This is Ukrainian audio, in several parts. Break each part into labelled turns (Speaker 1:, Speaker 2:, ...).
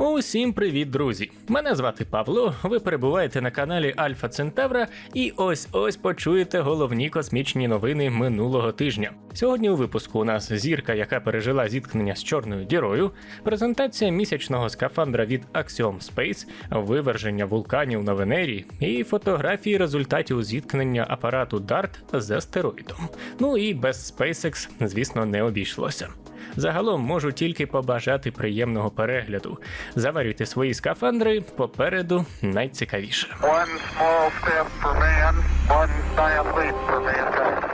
Speaker 1: Усім привіт, друзі! Мене звати Павло. Ви перебуваєте на каналі Альфа Центавра, і ось ось почуєте головні космічні новини минулого тижня. Сьогодні у випуску у нас зірка, яка пережила зіткнення з чорною дірою, презентація місячного скафандра від Axiom Space, виверження вулканів на Венері і фотографії результатів зіткнення апарату DART з астероїдом. Ну і без SpaceX, звісно, не обійшлося. Загалом можу тільки побажати приємного перегляду. Заварюйте свої скафандри попереду найцікавіше.
Speaker 2: One small step for man, one giant leap for mankind.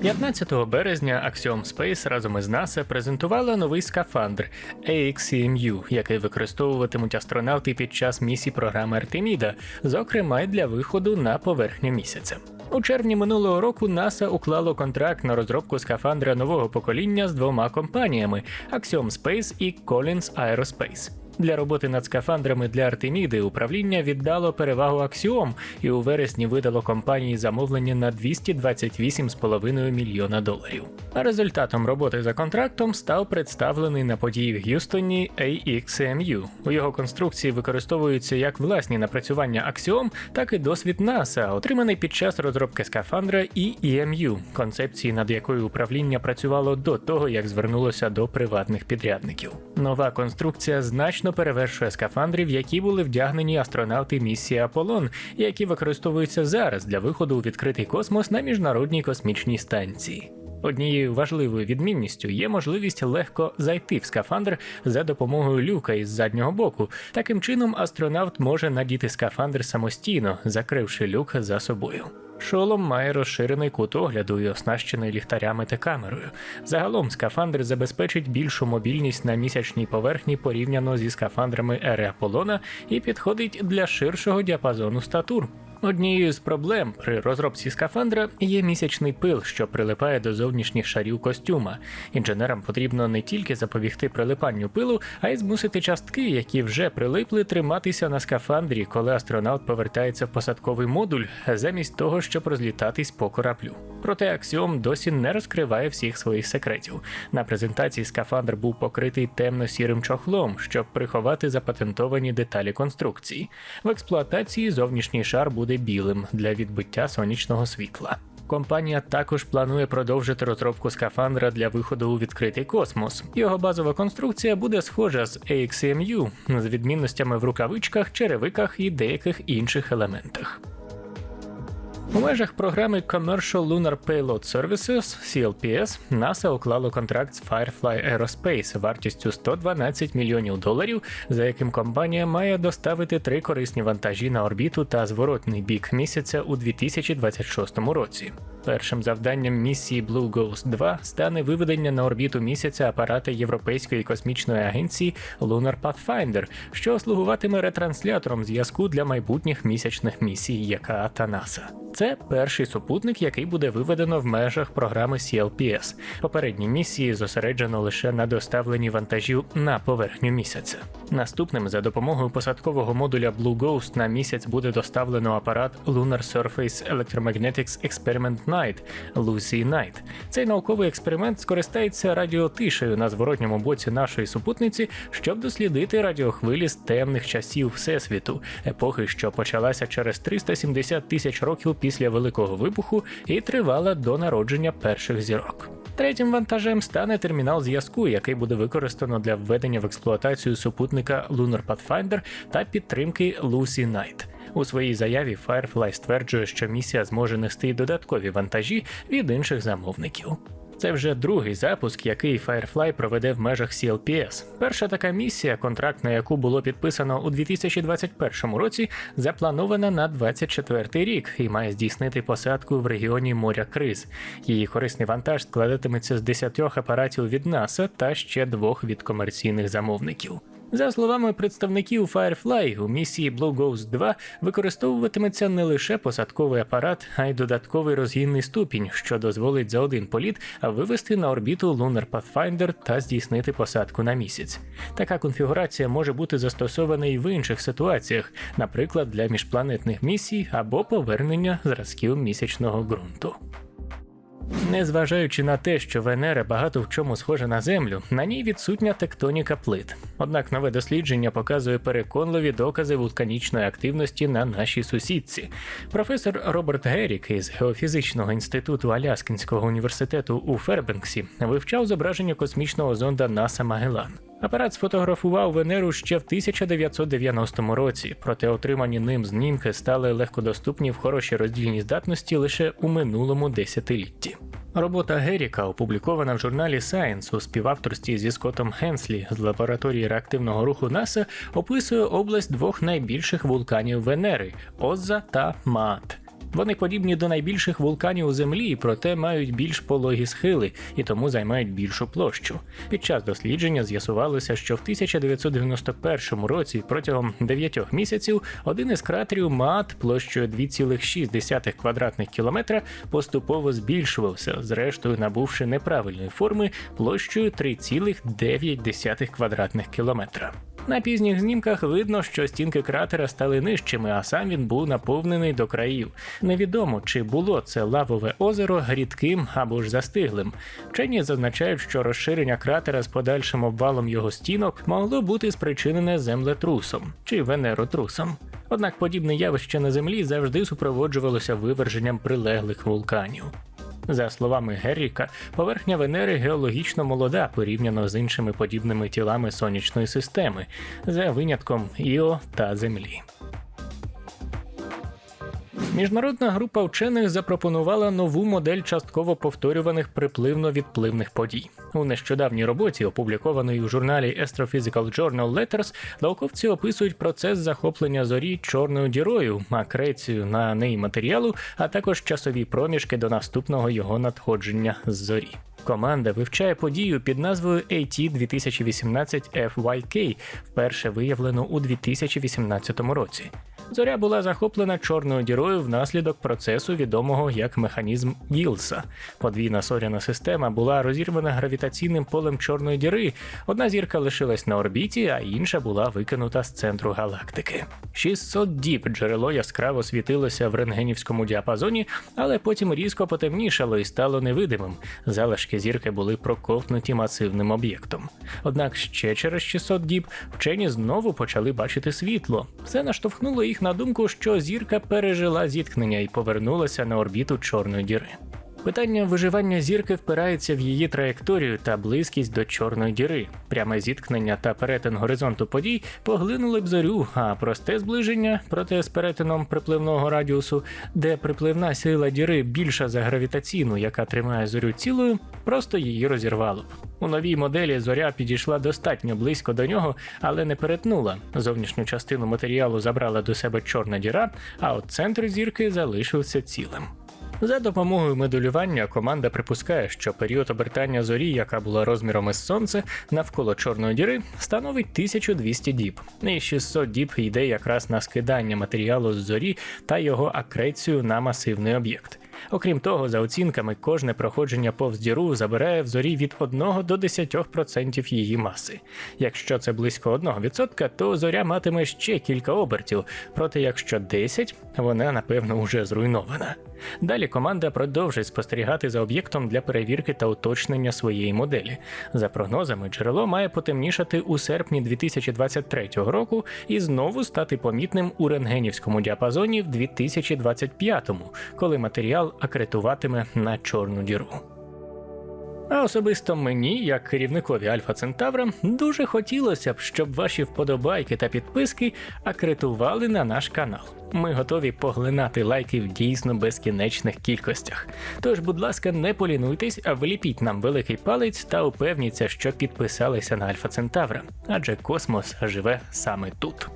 Speaker 1: 15 березня Axiom Space разом із NASA презентувала новий скафандр AXCMU, який використовуватимуть астронавти під час місії програми Артеміда, зокрема й для виходу на поверхню місяця. У червні минулого року НАСА уклало контракт на розробку скафандра нового покоління з двома компаніями Axiom Space і Collins Aerospace. Для роботи над скафандрами для Артеміди управління віддало перевагу Axiom і у вересні видало компанії замовлення на 228,5 мільйона доларів. А результатом роботи за контрактом став представлений на події в Г'юстоні AXMU. У його конструкції використовуються як власні напрацювання Axiom, так і досвід NASA, отриманий під час розробки скафандра і EMU, концепції над якою управління працювало до того, як звернулося до приватних підрядників. Нова конструкція значно перевершує скафандрів, які були вдягнені астронавти місії Аполлон, які використовуються зараз для виходу у відкритий космос на міжнародній космічній станції. Однією важливою відмінністю є можливість легко зайти в скафандр за допомогою люка із заднього боку. Таким чином, астронавт може надіти скафандр самостійно, закривши люк за собою. Шолом має розширений кут огляду і оснащений ліхтарями та камерою. Загалом скафандр забезпечить більшу мобільність на місячній поверхні порівняно зі скафандрами ери Аполлона і підходить для ширшого діапазону статур. Однією з проблем при розробці скафандра є місячний пил, що прилипає до зовнішніх шарів костюма. Інженерам потрібно не тільки запобігти прилипанню пилу, а й змусити частки, які вже прилипли, триматися на скафандрі, коли астронавт повертається в посадковий модуль, замість того, щоб розлітатись по кораблю. Проте Аксіом досі не розкриває всіх своїх секретів. На презентації скафандр був покритий темно-сірим чохлом, щоб приховати запатентовані деталі конструкції. В експлуатації зовнішній шар буде білим для відбиття сонячного світла. Компанія також планує продовжити розробку скафандра для виходу у відкритий космос. Його базова конструкція буде схожа з AXMU з відмінностями в рукавичках, черевиках і деяких інших елементах. У межах програми Commercial Lunar Payload Services CLPS NASA уклало контракт з Firefly Aerospace вартістю 112 мільйонів доларів, за яким компанія має доставити три корисні вантажі на орбіту та зворотний бік місяця у 2026 році. Першим завданням місії Blue Ghost 2 стане виведення на орбіту місяця апарата Європейської космічної агенції Lunar Pathfinder, що слугуватиме ретранслятором зв'язку для майбутніх місячних місій ЯКА та НАСА. Це перший супутник, який буде виведено в межах програми CLPS. Попередні місії зосереджено лише на доставленні вантажів на поверхню місяця. Наступним за допомогою посадкового модуля Blue Ghost на місяць буде доставлено апарат Lunar Surface Electromagnetics Experiment Night Lucy Night. Цей науковий експеримент скористається радіотишею на зворотньому боці нашої супутниці, щоб дослідити радіохвилі з темних часів Всесвіту, епохи, що почалася через 370 тисяч років після Великого вибуху і тривала до народження перших зірок. Третім вантажем стане термінал зв'язку, який буде використано для введення в експлуатацію супутника Lunar Pathfinder та підтримки Lucy Night. У своїй заяві Firefly стверджує, що місія зможе нести додаткові вантажі від інших замовників. Це вже другий запуск, який Firefly проведе в межах CLPS. Перша така місія, контракт на яку було підписано у 2021 році, запланована на 24 рік і має здійснити посадку в регіоні моря Криз. Її корисний вантаж складатиметься з 10 апаратів від NASA та ще двох від комерційних замовників. За словами представників Firefly, у місії Blue Ghost 2 використовуватиметься не лише посадковий апарат, а й додатковий розгінний ступінь, що дозволить за один політ вивести на орбіту Lunar Pathfinder та здійснити посадку на місяць. Така конфігурація може бути застосована і в інших ситуаціях, наприклад, для міжпланетних місій або повернення зразків місячного ґрунту. Незважаючи на те, що Венера багато в чому схожа на Землю, на ній відсутня тектоніка плит. Однак нове дослідження показує переконливі докази вулканічної активності на нашій сусідці. Професор Роберт Герік із Геофізичного інституту Аляскінського університету у Фербенксі вивчав зображення космічного зонда НАСА Магелан. Апарат сфотографував Венеру ще в 1990 році, проте отримані ним знімки стали легкодоступні в хорошій роздільній здатності лише у минулому десятилітті. Робота Геріка опублікована в журналі Science у співавторстві зі Скоттом Хенслі з лабораторії реактивного руху НАСА описує область двох найбільших вулканів Венери Озза та Маат. Вони подібні до найбільших вулканів у землі, проте мають більш пологі схили і тому займають більшу площу. Під час дослідження з'ясувалося, що в 1991 році протягом 9 місяців один із кратерів МААТ площею 2,6 квадратних кілометра поступово збільшувався, зрештою набувши неправильної форми площею 3,9 квадратних кілометра. На пізніх знімках видно, що стінки кратера стали нижчими, а сам він був наповнений до країв. Невідомо, чи було це лавове озеро рідким або ж застиглим. Вчені зазначають, що розширення кратера з подальшим обвалом його стінок могло бути спричинене землетрусом чи венеротрусом. Однак подібне явище на землі завжди супроводжувалося виверженням прилеглих вулканів. За словами Герріка, поверхня Венери геологічно молода порівняно з іншими подібними тілами сонячної системи, за винятком Іо та Землі. Міжнародна група вчених запропонувала нову модель частково повторюваних припливно-відпливних подій. У нещодавній роботі, опублікованій у журналі Astrophysical Journal Letters, науковці описують процес захоплення зорі чорною дірою, акрецію на неї матеріалу, а також часові проміжки до наступного його надходження з зорі. Команда вивчає подію під назвою AT 2018 FYK, вперше виявлену у 2018 році. Зоря була захоплена чорною дірою внаслідок процесу, відомого як механізм Гілса. Подвійна зоряна система була розірвана гравітаційним полем чорної діри. Одна зірка лишилась на орбіті, а інша була викинута з центру галактики. 600 діб джерело яскраво світилося в рентгенівському діапазоні, але потім різко потемнішало і стало невидимим. Залишки зірки були проковтнуті масивним об'єктом. Однак ще через 600 діб вчені знову почали бачити світло. Це наштовхнуло їх на думку, що зірка пережила зіткнення і повернулася на орбіту чорної діри. Питання виживання зірки впирається в її траєкторію та близькість до чорної діри. Пряме зіткнення та перетин горизонту подій поглинули б зорю, а просте зближення, проте з перетином припливного радіусу, де припливна сила діри більша за гравітаційну, яка тримає зорю цілою, просто її розірвало б. У новій моделі зоря підійшла достатньо близько до нього, але не перетнула. Зовнішню частину матеріалу забрала до себе чорна діра, а от центр зірки залишився цілим. За допомогою моделювання команда припускає, що період обертання зорі, яка була розміром із сонце, навколо чорної діри, становить 1200 діб. І 600 діб йде якраз на скидання матеріалу з зорі та його акрецію на масивний об'єкт. Окрім того, за оцінками, кожне проходження повз діру забирає в зорі від 1 до 10% її маси. Якщо це близько 1%, то зоря матиме ще кілька обертів, проте якщо 10, вона напевно уже зруйнована. Далі команда продовжить спостерігати за об'єктом для перевірки та уточнення своєї моделі. За прогнозами, джерело має потемнішати у серпні 2023 року і знову стати помітним у рентгенівському діапазоні в 2025, коли матеріал акретуватиме на чорну діру. А особисто мені, як керівникові Альфа Центавра, дуже хотілося б, щоб ваші вподобайки та підписки акредитували на наш канал. Ми готові поглинати лайки в дійсно безкінечних кількостях. Тож, будь ласка, не полінуйтесь, а вліпіть нам великий палець та упевніться, що підписалися на Альфа Центавра, адже космос живе саме тут.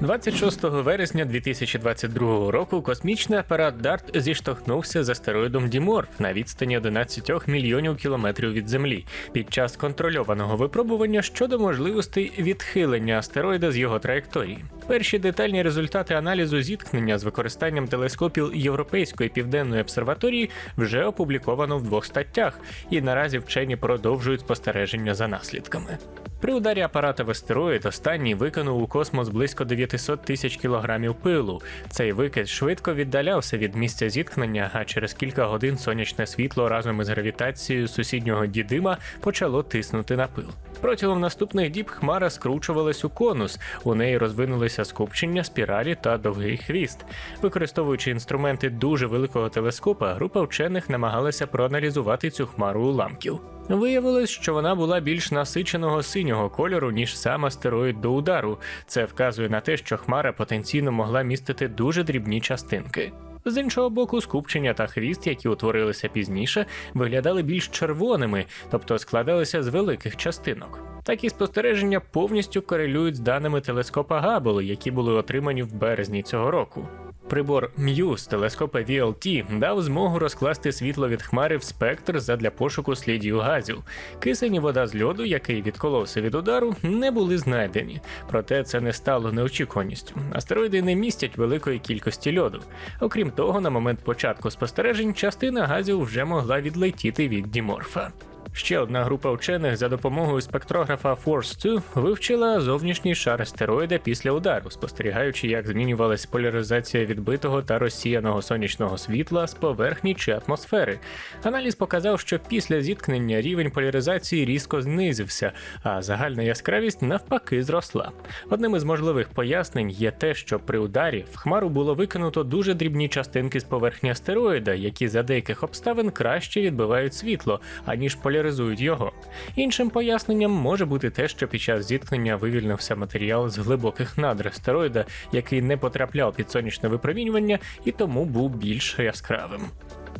Speaker 1: 26 вересня 2022 року космічний апарат DART зіштовхнувся з астероїдом Діморф на відстані 11 мільйонів кілометрів від Землі під час контрольованого випробування щодо можливостей відхилення астероїда з його траєкторії. Перші детальні результати аналізу зіткнення з використанням телескопів Європейської південної обсерваторії вже опубліковано в двох статтях, і наразі вчені продовжують спостереження за наслідками. При ударі апарата в астероїд останній викинув у космос близько 900 тисяч кілограмів пилу. Цей викид швидко віддалявся від місця зіткнення, а через кілька годин сонячне світло разом із гравітацією сусіднього дідима почало тиснути на пил. Протягом наступних діб хмара скручувалась у конус. У неї розвинулися скупчення, спіралі та довгий хвіст. Використовуючи інструменти дуже великого телескопа, група вчених намагалася проаналізувати цю хмару уламків. Виявилось, що вона була більш насиченого синього кольору, ніж сам астероїд до удару. Це вказує на те, що хмара потенційно могла містити дуже дрібні частинки. З іншого боку, скупчення та хвіст, які утворилися пізніше, виглядали більш червоними, тобто складалися з великих частинок. Такі спостереження повністю корелюють з даними телескопа Габбл, які були отримані в березні цього року. Прибор М'ю з телескопа VLT дав змогу розкласти світло від хмари в спектр задля пошуку слідів газів. Кисень і вода з льоду, який відколовся від удару, не були знайдені. Проте це не стало неочікуваністю. Астероїди не містять великої кількості льоду. Окрім того, на момент початку спостережень частина газів вже могла відлетіти від Діморфа. Ще одна група вчених за допомогою спектрографа Force 2 вивчила зовнішній шар астероїда після удару, спостерігаючи, як змінювалась поляризація відбитого та розсіяного сонячного світла з поверхні чи атмосфери. Аналіз показав, що після зіткнення рівень поляризації різко знизився, а загальна яскравість навпаки зросла. Одним із можливих пояснень є те, що при ударі в хмару було викинуто дуже дрібні частинки з поверхні астероїда, які за деяких обставин краще відбивають світло, аніж поляризують його. Іншим поясненням може бути те, що під час зіткнення вивільнився матеріал з глибоких надр астероїда, який не потрапляв під сонячне випромінювання і тому був більш яскравим.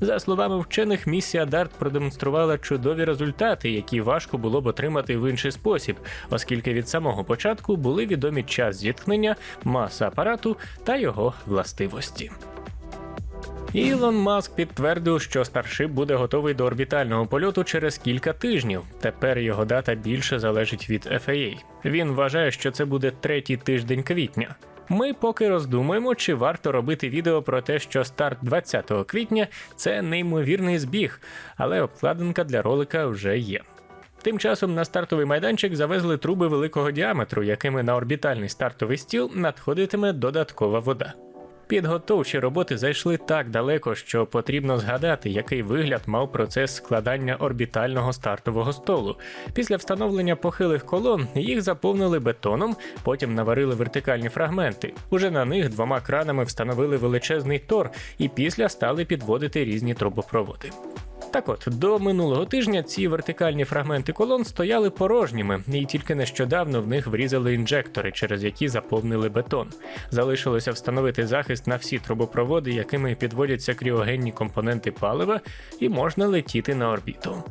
Speaker 1: За словами вчених, місія DART продемонструвала чудові результати, які важко було б отримати в інший спосіб, оскільки від самого початку були відомі час зіткнення, маса апарату та його властивості. Ілон Маск підтвердив, що Starship буде готовий до орбітального польоту через кілька тижнів. Тепер його дата більше залежить від FAA. Він вважає, що це буде третій тиждень квітня. Ми поки роздумуємо, чи варто робити відео про те, що старт 20 квітня це неймовірний збіг, але обкладинка для ролика вже є. Тим часом на стартовий майданчик завезли труби великого діаметру, якими на орбітальний стартовий стіл надходитиме додаткова вода. Підготовчі роботи зайшли так далеко, що потрібно згадати, який вигляд мав процес складання орбітального стартового столу. Після встановлення похилих колон їх заповнили бетоном, потім наварили вертикальні фрагменти. Уже на них двома кранами встановили величезний тор і після стали підводити різні трубопроводи. Так от, до минулого тижня ці вертикальні фрагменти колон стояли порожніми, і тільки нещодавно в них врізали інжектори, через які заповнили бетон. Залишилося встановити захист на всі трубопроводи, якими підводяться кріогенні компоненти палива, і можна летіти на орбіту.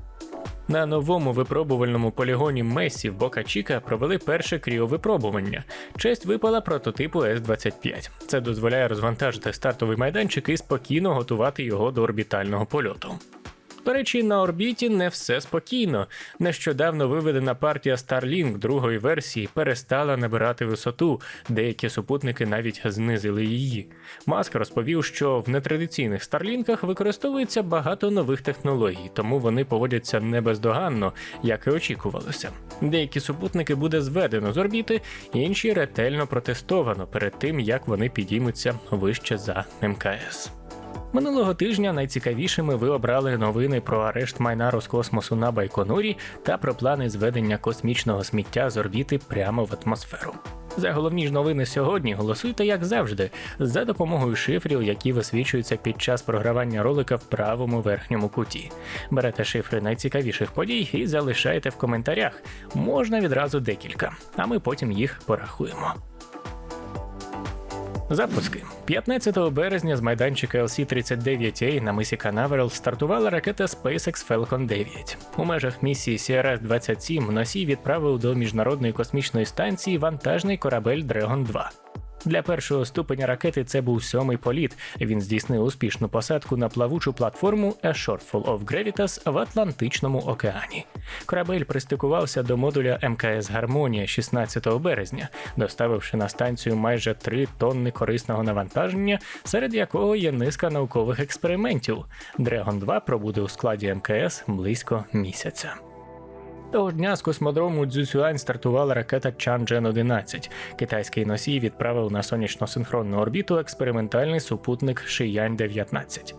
Speaker 1: На новому випробувальному полігоні Месі в Бока Чіка провели перше кріовипробування. Честь випала прототипу С-25. Це дозволяє розвантажити стартовий майданчик і спокійно готувати його до орбітального польоту. До речі, на орбіті не все спокійно. Нещодавно виведена партія Starlink другої версії перестала набирати висоту, деякі супутники навіть знизили її. Маск розповів, що в нетрадиційних старлінках використовується багато нових технологій, тому вони поводяться не бездоганно, як і очікувалося. Деякі супутники буде зведено з орбіти, інші ретельно протестовано перед тим, як вони підіймуться вище за МКС. Минулого тижня найцікавішими ви обрали новини про арешт майна Роскосмосу на Байконурі та про плани зведення космічного сміття з орбіти прямо в атмосферу. За головні ж новини сьогодні голосуйте як завжди, за допомогою шифрів, які висвічуються під час програвання ролика в правому верхньому куті. Берете шифри найцікавіших подій і залишайте в коментарях. Можна відразу декілька, а ми потім їх порахуємо. Запуски 15 березня з майданчика LC-39A на мисі Канаверал стартувала ракета SpaceX Falcon 9. У межах місії CRS-27 носій відправив до міжнародної космічної станції вантажний корабель Dragon 2. Для першого ступеня ракети це був сьомий політ. Він здійснив успішну посадку на плавучу платформу A Shortfall of Gravitas в Атлантичному океані. Корабель пристикувався до модуля МКС Гармонія 16 березня, доставивши на станцію майже 3 тонни корисного навантаження, серед якого є низка наукових експериментів. Dragon 2 пробуде у складі МКС близько місяця. Того дня з космодрому Цзюцюань стартувала ракета Чанджен 11 Китайський носій відправив на сонячно-синхронну орбіту експериментальний супутник Шиянь 19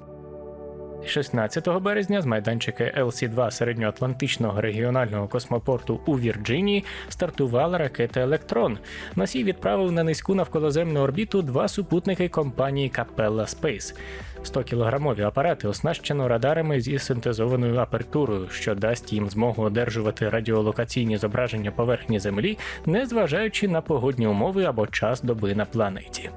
Speaker 1: 16 березня з майданчика LC-2 середньоатлантичного регіонального космопорту у Вірджинії стартувала ракета Електрон. Носій відправив на низьку навколоземну орбіту два супутники компанії Capella Space. 100-кілограмові апарати оснащено радарами зі синтезованою апертурою, що дасть їм змогу одержувати радіолокаційні зображення поверхні Землі, незважаючи на погодні умови або час доби на планеті.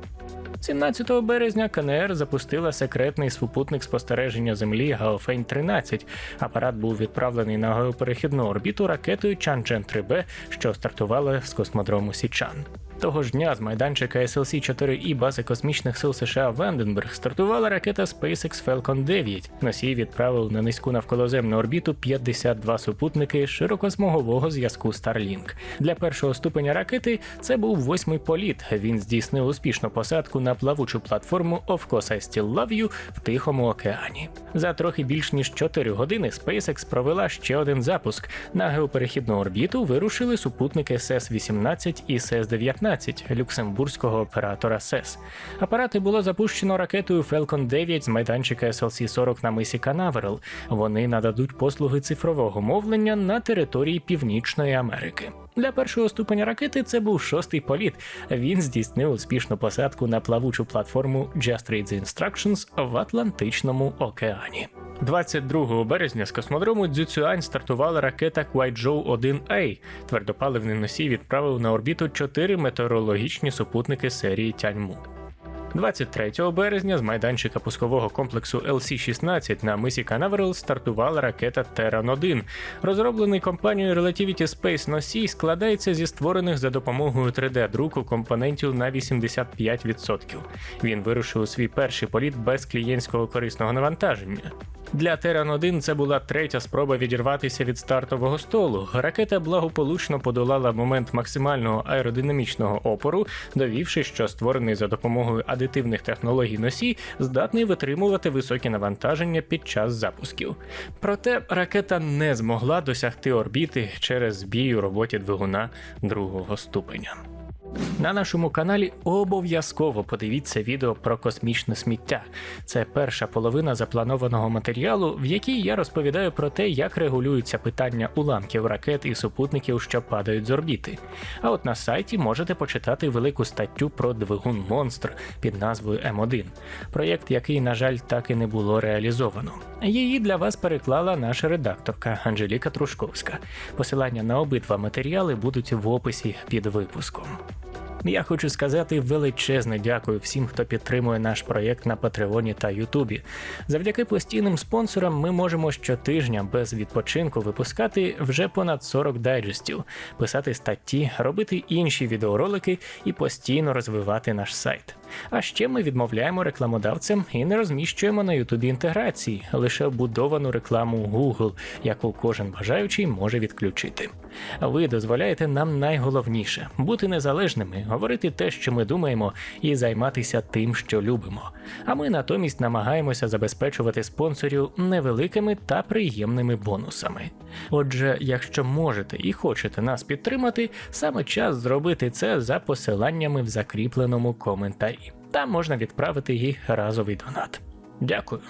Speaker 1: 17 березня КНР запустила секретний супутник спостереження Землі Гаофень 13 Апарат був відправлений на геоперехідну орбіту ракетою Чанчен 3Б, що стартувала з космодрому Січан. Того ж дня з майданчика SLC 4 і бази космічних сил США Ванденберг стартувала ракета SpaceX Falcon 9. Носій відправив на низьку навколоземну орбіту 52 супутники широкосмугового зв'язку Starlink. Для першого ступеня ракети це був восьмий політ. Він здійснив успішну посадку на плавучу платформу Of Course I Still Love You в Тихому океані. За трохи більш ніж 4 години SpaceX провела ще один запуск. На геоперехідну орбіту вирушили супутники СС-18 і СС-19 люксембурзького оператора СЕС. Апарати було запущено ракетою Falcon 9 з майданчика SLC-40 на мисі Канаверал. Вони нададуть послуги цифрового мовлення на території Північної Америки. Для першого ступеня ракети це був шостий політ. Він здійснив успішну посадку на плавучу платформу Just Read the Instructions в Атлантичному океані. 22 березня з космодрому Дзюцюань стартувала ракета Куайчжоу 1A. Твердопаливний носій відправив на орбіту чотири метеорологічні супутники серії Тяньму. 23 березня з майданчика пускового комплексу LC-16 на мисі Канаверал стартувала ракета Terran 1 Розроблений компанією Relativity Space носій складається зі створених за допомогою 3D-друку компонентів на 85%. Він вирушив у свій перший політ без клієнтського корисного навантаження. Для Terran 1 це була третя спроба відірватися від стартового столу. Ракета благополучно подолала момент максимального аеродинамічного опору, довівши, що створений за допомогою адитивних технологій носій здатний витримувати високі навантаження під час запусків. Проте ракета не змогла досягти орбіти через збій у роботі двигуна другого ступеня. На нашому каналі обов'язково подивіться відео про космічне сміття. Це перша половина запланованого матеріалу, в якій я розповідаю про те, як регулюються питання уламків ракет і супутників, що падають з орбіти. А от на сайті можете почитати велику статтю про двигун монстр під назвою М1, проєкт, який, на жаль, так і не було реалізовано. Її для вас переклала наша редакторка Анжеліка Трушковська. Посилання на обидва матеріали будуть в описі під випуском. Я хочу сказати величезне дякую всім, хто підтримує наш проєкт на Патреоні та Ютубі. Завдяки постійним спонсорам ми можемо щотижня без відпочинку випускати вже понад 40 дайджестів, писати статті, робити інші відеоролики і постійно розвивати наш сайт. А ще ми відмовляємо рекламодавцям і не розміщуємо на Ютубі інтеграції, лише вбудовану рекламу Google, яку кожен бажаючий може відключити. Ви дозволяєте нам найголовніше бути незалежними, говорити те, що ми думаємо, і займатися тим, що любимо. А ми натомість намагаємося забезпечувати спонсорів невеликими та приємними бонусами. Отже, якщо можете і хочете нас підтримати, саме час зробити це за посиланнями в закріпленому коментарі. Там можна відправити їй разовий донат. Дякую.